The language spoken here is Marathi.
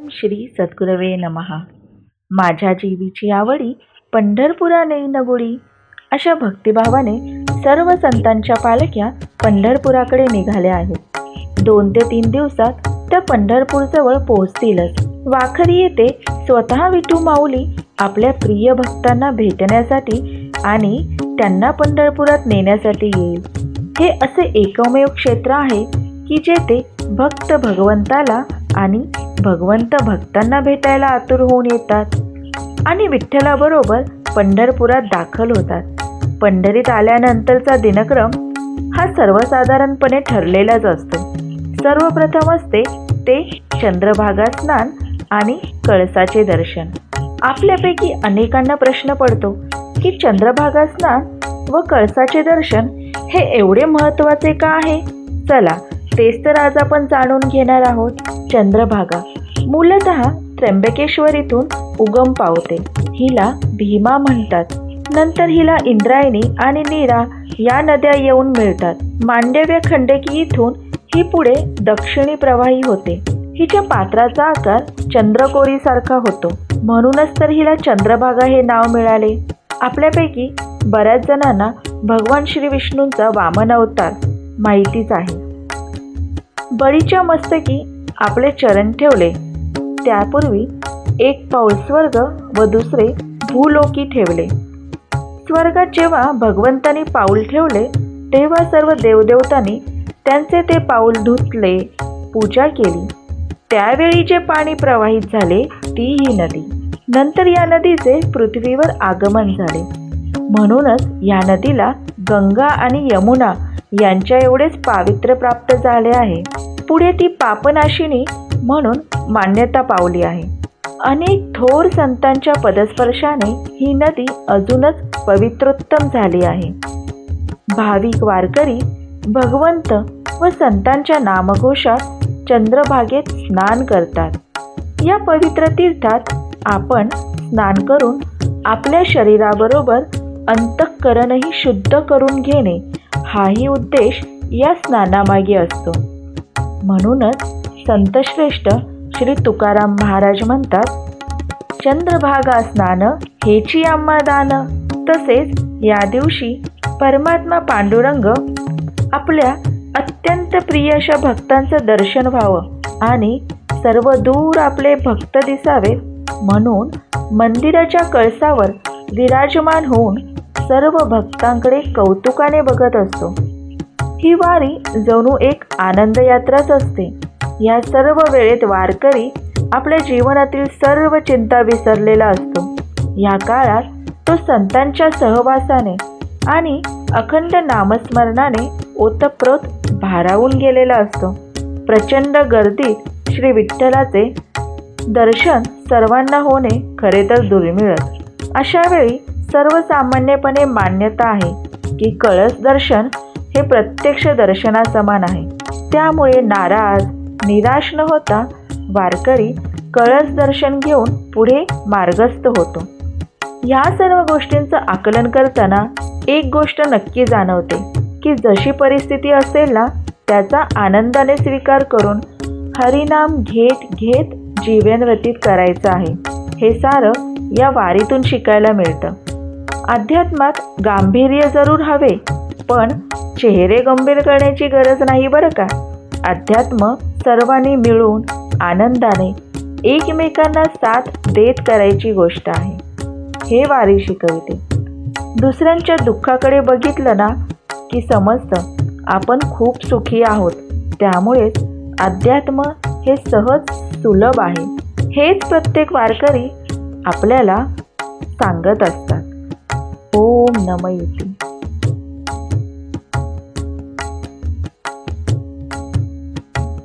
श्री सद्गुरवे नमहा. माझ्या जीवीची आवडी पंढरपुरा नेई अशा भक्तिभावाने सर्व संतांच्या पालख्या पंढरपुराकडे निघाल्या आहेत. दोन ते तीन दिवसात त्या पंढरपूरजवळ पोहोचतीलच. वाखरी येथे स्वतः विठू माऊली आपल्या प्रिय भक्तांना भेटण्यासाठी आणि त्यांना पंढरपुरात नेण्यासाठी येईल. हे असे एकमेव क्षेत्र आहे की जेथे भक्त भगवंताला आणि भगवंत भक्तांना भेटायला आतुर होऊन येतात. आणि विठ्ठलाबरोबर पंढरपुरात दाखल होतात. पंढरीत आल्यानंतरचा दिनक्रम हा सर्वसाधारणपणे ठरलेलाच असतो. सर्वप्रथम असते ते चंद्रभागा स्नान आणि कळसाचे दर्शन. आपल्यापैकी अनेकांना प्रश्न पडतो की चंद्रभागा स्नान व कळसाचे दर्शन हे एवढे महत्त्वाचे का आहे? चला तेच तर आज आपण जाणून घेणार आहोत. चंद्रभागा. मूलत त्र्यंबकेश्वरीतून उगम पावते. हिला भीमा म्हणतात. नंतर हिला इंद्रायणी आणि नीरा या नद्या येऊन मिळतात. मांडव्य खंडकी इथून ही पुढे दक्षिणी प्रवाही होते. हिच्या पात्राचा आकार चंद्रकोरीसारखा होतो. म्हणूनच तर हिला चंद्रभागा हे नाव मिळाले. आपल्यापैकी बऱ्याच जणांना भगवान श्री विष्णूंचा वामन अवतार माहितीच आहे. बळीच्या मस्तकी आपले चरण ठेवले. त्यापूर्वी एक पाऊल स्वर्ग व दुसरे भूलोकी ठेवले. स्वर्गात जेव्हा भगवंतांनी पाऊल ठेवले तेव्हा सर्व देवदेवतांनी त्यांचे ते पाऊल धुतले पूजा केली. त्यावेळी जे पाणी प्रवाहित झाले ती ही नदी. नंतर या नदीचे पृथ्वीवर आगमन झाले. म्हणूनच या नदीला गंगा आणि यमुना यांच्या एवढेच पावित्र्य प्राप्त झाले आहे. पुढे ती पापनाशिनी म्हणून मान्यता पावली आहे. अनेक थोर संतांच्या पदस्पर्शाने ही नदी अजूनच पवित्रोत्तम झाली आहे. भाविक वारकरी भगवंत व संतांच्या नामघोषात चंद्रभागेत स्नान करतात. या पवित्र तीर्थात आपण स्नान करून आपल्या शरीराबरोबर अंतःकरणही शुद्ध करून घेणे हाही उद्देश या स्नानामागे असतो. म्हणूनच संतश्रेष्ठ श्री तुकाराम महाराज म्हणतात चंद्रभागा स्नान हेची आम्हा दान. तसेच या दिवशी परमात्मा पांडुरंग आपल्या अत्यंत प्रिय अशा भक्तांचं दर्शन व्हावं आणि सर्व दूर आपले भक्त दिसावे म्हणून मंदिराच्या कळसावर विराजमान होऊन सर्व भक्तांकडे कौतुकाने बघत असतो. ही वारी जणू एक आनंद यात्राच असते. या सर्व वेळेत वारकरी आपल्या जीवनातील सर्व चिंता विसरलेला असतो. या काळात तो संतांच्या सहवासाने आणि अखंड नामस्मरणाने ओतप्रोत भारावून गेलेला असतो. प्रचंड गर्दीत श्री विठ्ठलाचे दर्शन सर्वांना होणे खरे तर दुर्मिळच. अशावेळी सर्वसामान्यपणे मान्यता आहे की कळस दर्शन हे प्रत्यक्ष दर्शनासमान आहे. त्यामुळे नाराज निराश न होता वारकरी कळस दर्शन घेऊन पुढे मार्गस्थ होतो. ह्या सर्व गोष्टींचं आकलन करताना एक गोष्ट नक्की जाणवते की जशी परिस्थिती असेल ना त्याचा आनंदाने स्वीकार करून हरिनाम घेत घेत जीवन व्यतीत करायचं आहे. हे सारं या वारीतून शिकायला मिळतं. अध्यात्मात गांभीर्य जरूर हवे पण चेहरे गंभीर करण्याची गरज नाही बरं का? अध्यात्म सर्वांनी मिळून आनंदाने एकमेकांना साथ देत करायची गोष्ट आहे. हे वारी शिकवते. दुसऱ्यांच्या दुःखाकडे बघितलं ना की समजतं आपण खूप सुखी आहोत. त्यामुळेच अध्यात्म हे सहज सुलभ आहे. हेच प्रत्येक वारकरी आपल्याला सांगत असतात. ओम नम युती